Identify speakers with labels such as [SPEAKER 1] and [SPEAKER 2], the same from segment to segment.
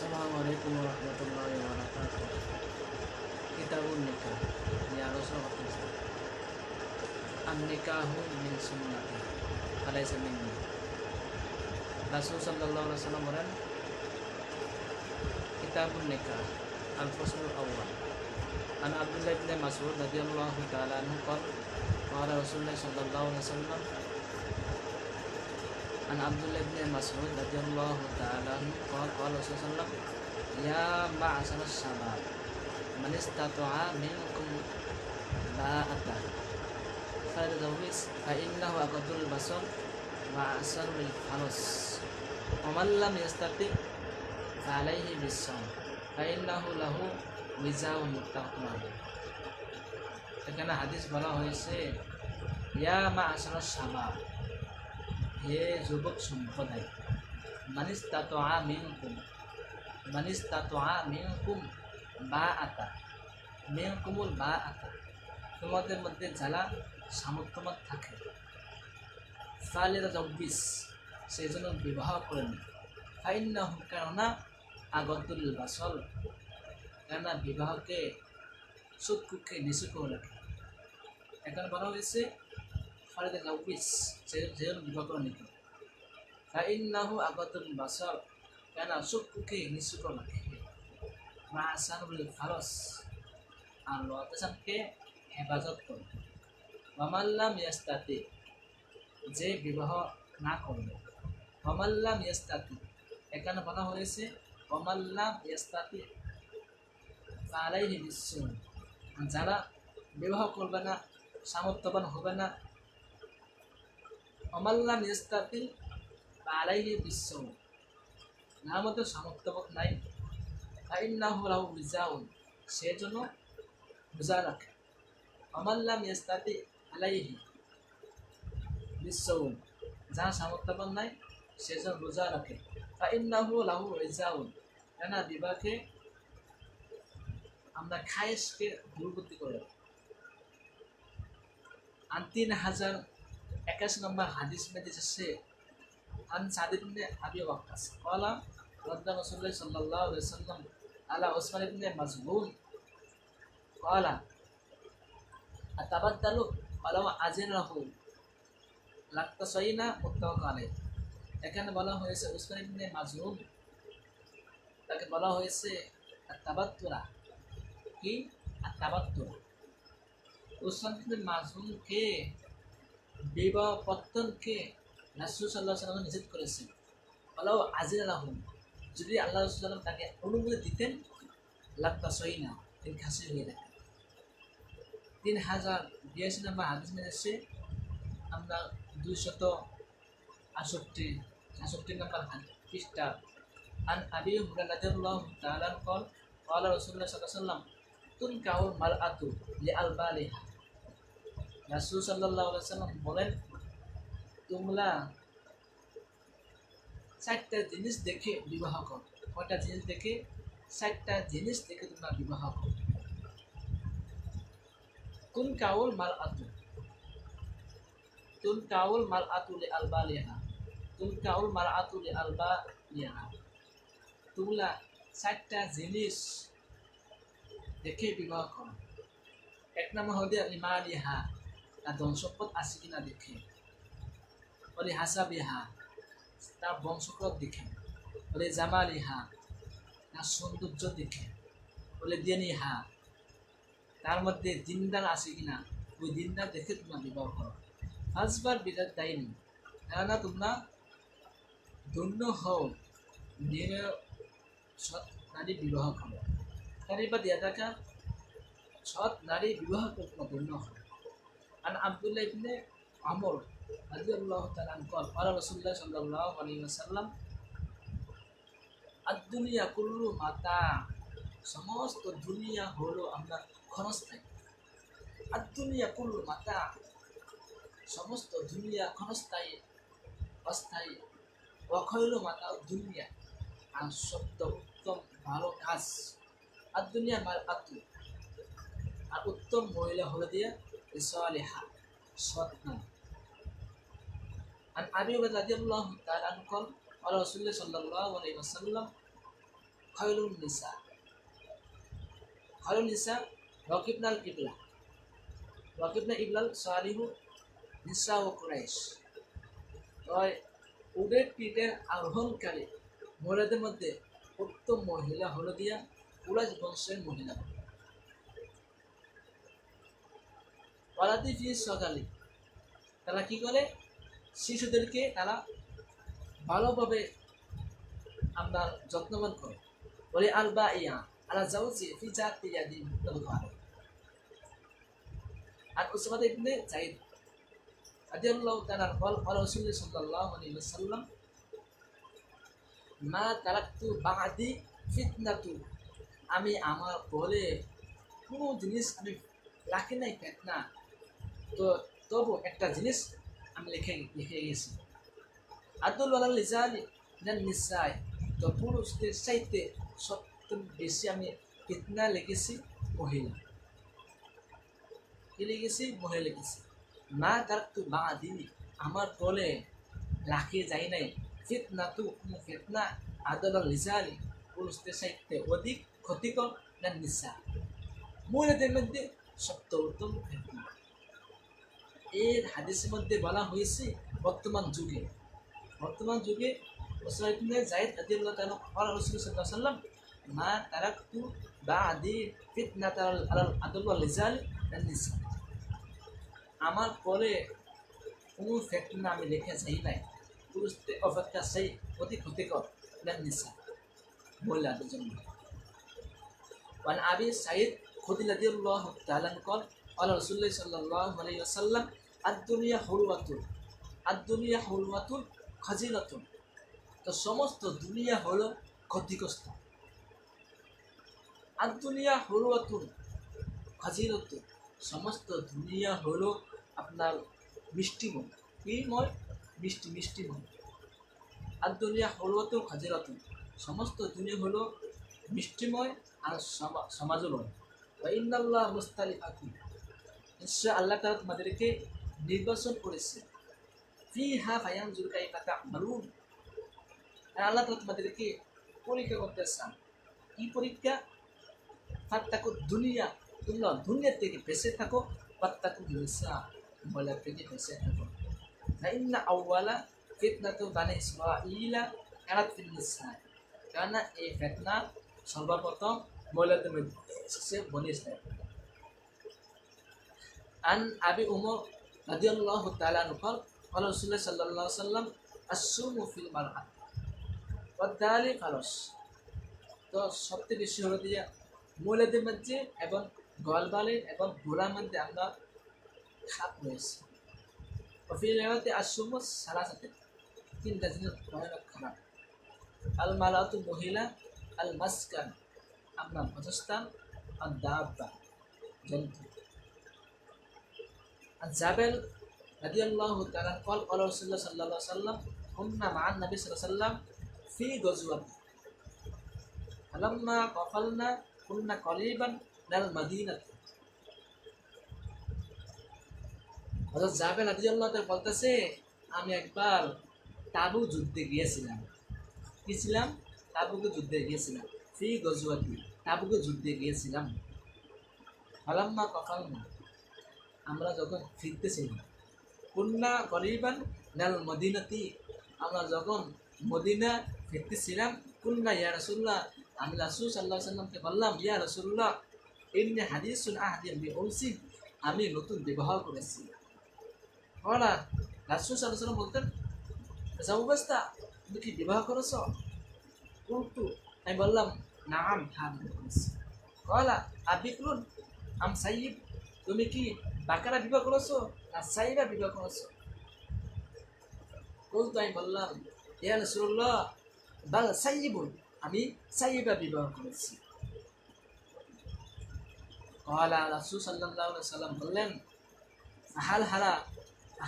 [SPEAKER 1] আসসালামু আলাইকুম রহমতুল্লাহ বারাকাত কিতাবুন নিকাহ নিয়ে আলোচনা করতেছি আন নিকাহু মিন সুন্নাতি আলাইসা মিন্নি রাসূল সাল্লাল্লাহু আলাইহি সাল্লাম বলেন কিতাবুন নিকাহ আল ফসলুল আউয়াল عن عبد الله بن مسعود رضي الله تعالى عنه قال قال رسول الله صلى الله عليه وسلم عن عبد الله بن مسعود رضي الله تعالى عنه قال قال رسول الله صلى الله عليه وسلم يا معشر الشباب من استطاع منكم باءة فليتزوج فإنه أغض البصر وأحسن للفرس ومن لم يستطع فعليه بالصوم فإنه له وزاء متفق عليه এখানে হাদিস বলা হয়েছে ইয়া মা আসার সাবাব হে যুবক সম্প্রদায় মানিস তাতো আ মিনকুম মানিস তাতো আ মিনকুম বা আতা, মিনকুমুল বা আতা। তোমাদের মধ্যে যারা সামর্থ্যবান থাকে। ফালেরা চব্বিশ, সেই জন্য বিবাহ করেন ফাইন্না কেননা আগতুল বাসল কেননা বিবাহকে সুখকে নিচু করে রাখে। এখন বলা হয়েছে ফালেদা চব্বিশ সে যেন করে নিত ফাইন্নাহু রাখে মা আসানুল ফারস আর লতাসানকে হেফাজত করে মামাল্লাম ইয়াস্তাতে যে বিবাহ না করবে মামাল্লাম ইয়াস্তাতে এখানে বলা হয়েছে মামাল্লাম ইয়াস্তাতে তারাই বিশ্ব যারা বিবাহ করবে না, সামর্থ্যবান হবে না অমাল্লাম ইস্তাতি তারাই বিশ্ব না মধ্যে সামর্থ্যবান নাই। তাই না হলাও বিজাউন সেজন্য রোজা রাখে। অমাল্লাম ইস্তাতি আলাইহি বিশ্বউন যার সামর্থ্যবান নাই, সেজন্য রোজা রাখে। তাই না হলাও রিজাউন কেন বিবাহকে আমরা খায়েশকে দূরবর্তী করে আন তিন হাজার একাশি নম্বর হাদিস মেদিস আছে আন ইবনে আবি ওয়াক্কাস। ক্বালা রাসূলুল্লাহ সাল্লাল্লাহু আলাইহি আলা ইবনে এখানে বলা হয়েছে উসমান ইবনে তাকে বলা হয়েছে আতাবাত্তুরা। কি? আতাবাত্তুরা। উসমান ইবনে মাজবুনকে বিবাহ পত্তনকে রাসূল সাল্লাল্লাহু আলাইহি ওয়াসাল্লাম নিষেধ করেছেন বলাও আজির আলাহুম যদি আল্লাহ রসুল্লাম তাকে অনুমতি দিতেন লাক্তাসাইনা তিনি খাসি হয়ে যেতেন তিন হাজার বিয়াশি নম্বর হাদিস মেরেছে আমরা দুইশত আষট্টি আষট্টি নম্বর পৃষ্ঠা আন আবি হুরাল্লাহ তাআলা قال قال رسول الله صلى الله عليه وسلم تنكح المرأة لألبالها রাসূল সাল্লাম বলেন, তোমরা চারটা জিনিস দেখে বিবাহ করো। কয়টা জিনিস দেখে? চারটা জিনিস দেখে তোমরা বিবাহ করো। তুন কাউল মাল আতু তুন কাউল মাল আতুলে আলবা লেহা তুন কাউল মাল আতুলে আলবা লেহা তোমরা চারটা জিনিস দেখে বিবাহ করো। এক নম্বর হল ইমা লিহা তার ধন সম্পদ আছে কিনা দেখে বলে হাসা বিহা তার বংশক্রম দেখে বলে জামা লিহা তার সৌন্দর্য দেখে বলে দেনি হা তার মধ্যে দিনদার আছে কিনা, ওই দিনদার দেখে তোমরা বিবাহ করো। ফার্স্টবার বিরাট দায়নি কেননা তোমরা ধন্য হও নিয়ে সৎ নারী বিবাহ করো। তারই বা দিয়া থাকা সৎ নারী বিবাহ করে, তোমরা ধন্য হও। عن عبد الله بن عمر رضي الله تعالى عنه قال قال رسول الله صلى الله عليه وسلم الدنيا كل متاع সমস্ত দুনিয়া হলো আমরা ক্ষণস্থায়ী আর দুনিয়া কুল মাতা সমস্ত দুনিয়া ক্ষণস্থায়ী অস্থায়ী অখৈল মাতা দুনিয়া আর সত্য উত্তম ভালো কাজ আর দুনিয়া মার আতু আর উত্তম মহিলা হলো দিয়ে صالحة صدقا عن أبي هريرة رضي الله تعالى عنه قال قال رسول الله صلى الله عليه وسلم খয়লুন নিসা খয়লুন নিসা রকিবনাল ইবলা রকিবনা ইবলাল সালিহু নিসা ও কুরাইশ তয় উটের পিঠে আরোহণকারী মহিলাদের মধ্যে উত্তম মহিলা হলো দিয়া কুরাইশ বংশের মহিলা ওয়ালাদি ফি সকালে। তারা কি করে? শিশুদেরকে তারা ভালোভাবে আপনার যত্নবান করে। বলে আলবা ইয়া আলা জাউজি ফি জাতি ইয়াদি মুতাবাকা আর উসমাদ ইবনে জাইদ রাদিয়াল্লাহু তাআলা বল বল রাসূল সাল্লাল্লাহু আলাইহি ওয়াসাল্লাম, মা আমি আমার বলে কোনো জিনিস আমি রাখি নাই, ফেতনা। তো তবু একটা জিনিস আমি লিখে লিখে গেছি। আব্দুল আল্লাহ লিজালি নিসাই, তো পুরুষদের চাইতে সবচেয়ে বেশি আমি ফিতনা লিখেছি, মহিলা। কি লিখেছি? মহিলা লিখেছি। মা তার তো মা দিনি আমার বলে রাখে যাই নাই। ফিতনা তু ফিতনা আদল লিজালি পুরুষদের চাইতে অধিক ক্ষতিকর না নিসা মহিলাদের মধ্যে সবচেয়ে উত্তম ফিতনা। এর হাদিসের মধ্যে বলা হয়েছে বর্তমান যুগে বর্তমান যুগে ওসরাইবনে জায়েদ আদিউল্লাহ তাআলা قال রাসূল সাল্লাল্লাহু আলাইহি ওয়াসাল্লাম মা তারাকতু বাদি ফিতনাত আলাল আদুল্লাহ লিজাল নিসা আমার পরে কোনো ফিতনা আমি রেখে যাই নাই পুরুষদের অপেক্ষা সেই অতি ক্ষতিকর নিসা মহিলাদের জন্য وعن أبي سعيد خدري رضي الله تعالى عنه قال قال رسول الله صلى الله عليه وسلم আদুনিয়া হলুয়াতুল আদুনিয়া হলুয়াতুল খাজিনাতুন তো সমস্ত দুনিয়া হল ক্ষতিগ্রস্ত। আদুনিয়া হলুয়াতুল খাজিনাতুন সমস্ত দুনিয়া হল আপনার মিষ্টিময় কিময় মিষ্টি মিষ্টিময় আদুনিয়া দুনিয়া হলুয়াতুল খাজিরাতুন, সমস্ত দুনিয়া হল মিষ্টিময় আর সমাজময় ইন্দাল্লাহ মুস্তালিফাকুন নিশ্চয় আল্লাহ তালা তোমাদেরকে নির্বাচন করেছে। হা আল্লাহ তোমাদেরকে পরীক্ষা করতে চান। কি পরীক্ষা? ফাত্তাকু দুনিয়া, তোমরা দুনিয়া থেকে বেঁচে থাকো। সর্বপ্রথম মহিলাদের আন আবি উমর রাজিউল্লাহ তালানু ফল ফল রসুল্লাহ সাল্লাহ সাল্লাম আসুমু ফিল মারহাত পদ্মালি ফালস তো সবচেয়ে বেশি হলো যে মহিলাদের মধ্যে এবং গলবালে এবং ঘোড়ার মধ্যে আমরা খাপ হয়েছে ফিল রেওয়াতে আসুমু সালাসাতে, তিনটা জিনিস ভয়ানক খারাপ। আল মালাতু মহিলা আল মাসকান আমরা বাসস্থান আর দাব্বা জন্তু। জাবেল রাদিয়াল্লাহ তাআলা কল কল রাসূলুল্লাহ সাল্লাম কুননা মা'আন নবী সাল্লাল্লাহু সাল্লাম ফি গজওয়াত ফালাম্মা কফালনা কুননা কলিবান মিনাল মদিনাত। হযরত জাবেল রাদিয়াল্লাহু তাআলা বলতেছে, আমি একবার তাবু যুদ্ধে গিয়েছিলাম। কি ছিলাম? তাবুকে যুদ্ধে গিয়েছিলাম। ফি গজওয়াতি, তাবুকে যুদ্ধে গিয়েছিলাম। ফালাম্মা কফালনা আমরা যখন ফিরতেছিলাম কুন্না করিবান নাল মদিনাতি, আমরা যখন মদিনা ফিরতেছিলাম, কুন্না ইয়া রাসূলুল্লাহ, আমি রাসূল আলাইহি সাল্লামকে বললাম, ইয়া রাসূলুল্লাহ, ইন্নি হাদিসুন আহদি উনসি আমি নতুন বিবাহ করেছি। বলা, রাসূল আলাইহি সাল্লাম বলতেন জাউবাস্তা তুমি কি বিবাহ করেছ? কিন্তু আমি বললাম হ্যাঁ আমি করেছি কলা আবিকুন আম সাইব তুমি কি বাকারা বিবাহ করেছ? না সাইবা বিবাহ করেছ? বলতো আমি বললাম ইয়া সাইবুন। আমি সাইবা বিবাহ করেছি। সাল্লাম বললেন হাল হারা,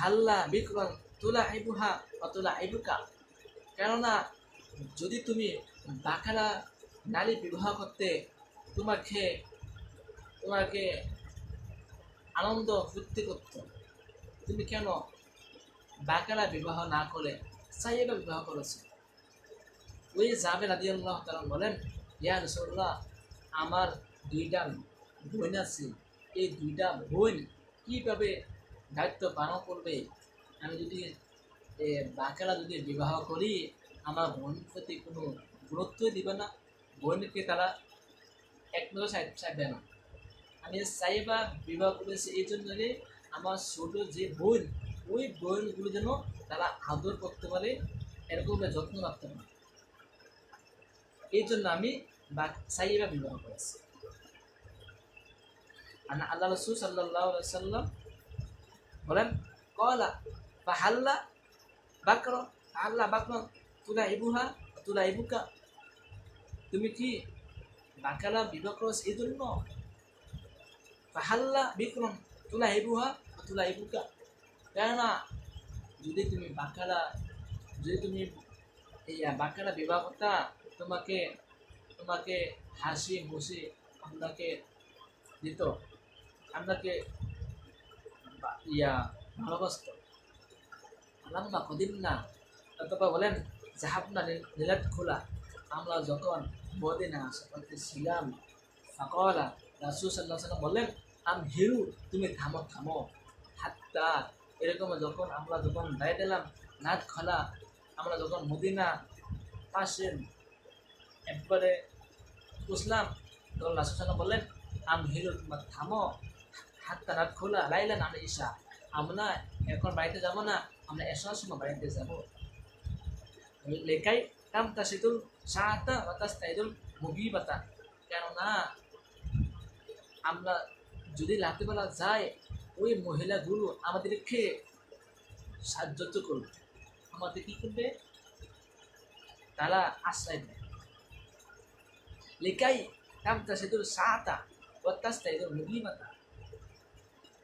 [SPEAKER 1] হাল্লা বিক্রম, তুলা আইবুহা বা তুলা আইবুকা। কেননা, যদি তুমি বাকারা নারী বিবাহ করতে তোমাকে তোমাকে আনন্দ ফুর্তি করত। তুমি কেন বাকারা বিবাহ না করে সাইয়েবা বিবাহ করেছ? ওই জাবে রাদি আল্লাহ তালা বলেন, ইয়া রসল্লাহ আমার দুইটা বোন আছে। এই দুইটা বোন কীভাবে দায়িত্ব পালন করবে? আমি যদি বাকেরা যদি বিবাহ করি, আমার বোন প্রতি কোনো গুরুত্বই দিবে না। বোনকে তারা এক নজর চাইবে না। আমি চাইবা বিবাহ করেছি এই জন্য যে আমার ছোট যে বোন, ওই বোনগুলো যেন তারা আদর করতে পারে, এরকম যত্ন রাখতে পারে। এই জন্য আমি বা চাইবা বিবাহ করেছি আর আল্লাহ রসুল সাল্লাহ সাল্লাম বলেন, কলা বা হাল্লা বাকর হাল্লা বাকর তুলা ইবুহা তুলা ইবুকা তুমি কি বাকালা বিবাহ করেছ এই জন্য? ফাহাল্লা বিক্রম তুলা ইবুহা তুলা ইবুকা কেননা যদি তুমি বাকালা যদি তুমি এই বাকালা বিবাহ করতা তোমাকে তোমাকে হাসি মুসি আপনাকে দিত আপনাকে বা- ইয়া ভালোবাসত আলাম্মা কদিন না অথবা বলেন জাহাবনা নীলাত খোলা আমরা যখন মদিনা আশেপাশে ছিলাম ফাকলা রাসুল সাল্লাহ সাল্লাম বললেন আম হিরু, তুমি থামো থামো। হাত্তা এরকম যখন আমরা যখন দায় দিলাম নাচ খোলা আমরা যখন মদিনা পাশে একবারে বুঝলাম তখন সাল্লাম বললেন, আম হিরু, তোমার থামো। হাতটা রাত খোলা লাইলেন আমরা ঈশা। আমরা এখন বাড়িতে যাব না, আমরা এসার সময় বাড়িতে যাব। লেখাই কাম তাসিদুল সাহাতা বাতাস তাইদুল মুগিবাতা। কেননা, আমরা যদি রাত্রিবেলা যায়, ওই মহিলাগুলো আমাদেরকে সাহায্য করবে। আমাদের কি করবে? তারা আশ্রয় দেয় লেখাই কাম তাসিদুল সাহাতা বাতাস তাইদুল মুগিবাতা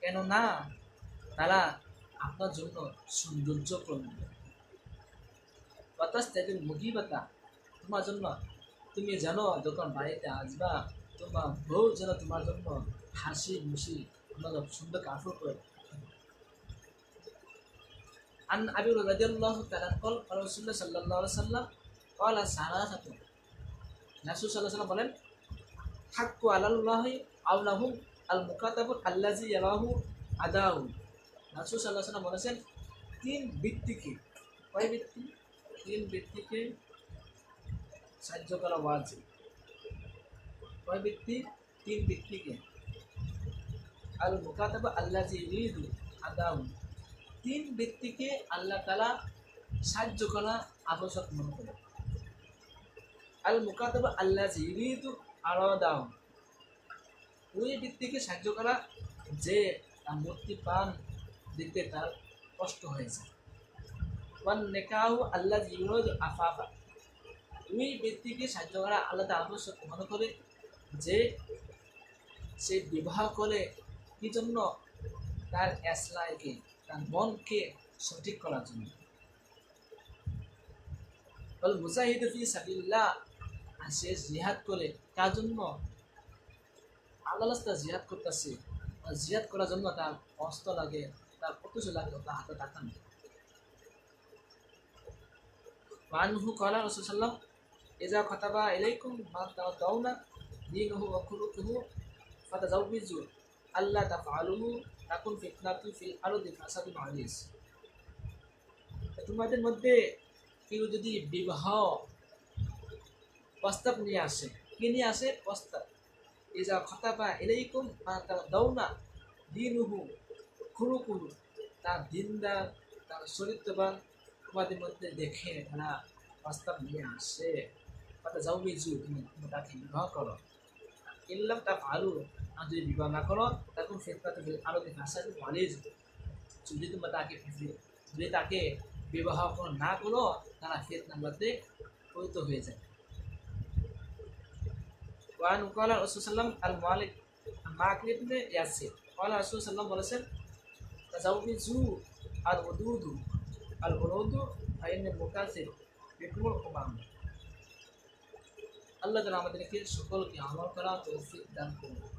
[SPEAKER 1] কেননা তারা আপনার জন্য সৌন্দর্য করবে বাতাস তাদের মুগিবাতা তোমার জন্য, তুমি জানো যখন বাড়িতে আসবা, তোমার বউ যেন তোমার জন্য হাসি খুশি আমরা সুন্দর কাফর করে আন আবি রাদিয়াল্লাহু তাআলা কল রাসূলুল্লাহ সাল্লাল্লাহু আলাইহি সাল্লাম ক্বালা সালাসাতু রাসূল সাল্লাল্লাহু আলাইহি বলেন হাক্কু আলাল্লাহি আল মুকাতাবু আল্লাযী ইয়ারাহু আদাউ রাসূল সাল্লাল্লাহু আলাইহি বলেছেন তিন ব্যক্তিকে কয় ব্যক্তি? তিন ব্যক্তিকে সাহায্য করা ওয়াজিব। কয় ব্যক্তি? তিন ব্যক্তিকে। আল মুকাতাবা আল্লাজি ইউরিদু আদাহু। তিন ব্যক্তিকে আল্লাহ তালা সাহায্য করা আবশ্যক মনে করে। আল মুকাতাবা আল্লাজি ইউরিদু আরাদাহু। ওই ব্যক্তিকে সাহায্য করা যে তার মূর্তি পান দিতে তার কষ্ট হয়েছে। ওয়ান আল্লাহ ইউরোজ আফাফা। ওই ব্যক্তিকে সাহায্য করা আল্লাহ আবশ্যক মনে করে যে সে বিবাহ করে কি জন্য তার এসলাইকে তার মনকে সঠিক করার জন্য? বল, মুজাহিদ ফি সাবিল্লাহ আর সে জিহাদ করে তার জন্য? আল্লাহ তার জিহাদ করতেছে। জিহাদ করার জন্য তার অস্ত্র লাগে, তার কত লাগে তার হাতে টাকা নেই মানুহু কলা রসুল্লাম এজা খতাবা এলাইকুম মান তাওনা দীনহু কথা খুলুকুহু ফাতাজাউবিজু আল্লাহ তা তাফআলুহু তাকুন ফিতনাতু ফিল আরদি ফাসাদুন আজিজ তোমাদের মধ্যে কেউ যদি বিবাহ প্রস্তাব নিয়ে আসে, কি নিয়ে আসে? প্রস্তাব। ইজা খতাবা ইলাইকুম মা তারা দৌনা দিন খুরুকুহু, তার দিনদার, তার চরিত্রবান তোমাদের মধ্যে দেখে না প্রস্তাব নিয়ে আসে। তাদের যাও বিজু তুমি তাকে বিবাহ করো। ইল্লাম তা ভালো আর যদি বিবাহ না করো তখন ফেরতাতে আরও দেখে আসা ভালোই যাবে যদি তোমরা তাকে ফিরে- যদি তাকে বিবাহ না করো, তারা ফের নাম্বারতে পরিত হয়ে যায়। ওয়ান কালা রসুল সাল্লাম আল মালিক মাকরি ইবনে ইয়াসির কালা রসুল সাল্লাম বলেছেন উরুদু আইনে মুকাসির বিকুল উমাম। আল্লাহ আমাদেরকে সকলকে আমল করা তৌফিক দান করুন।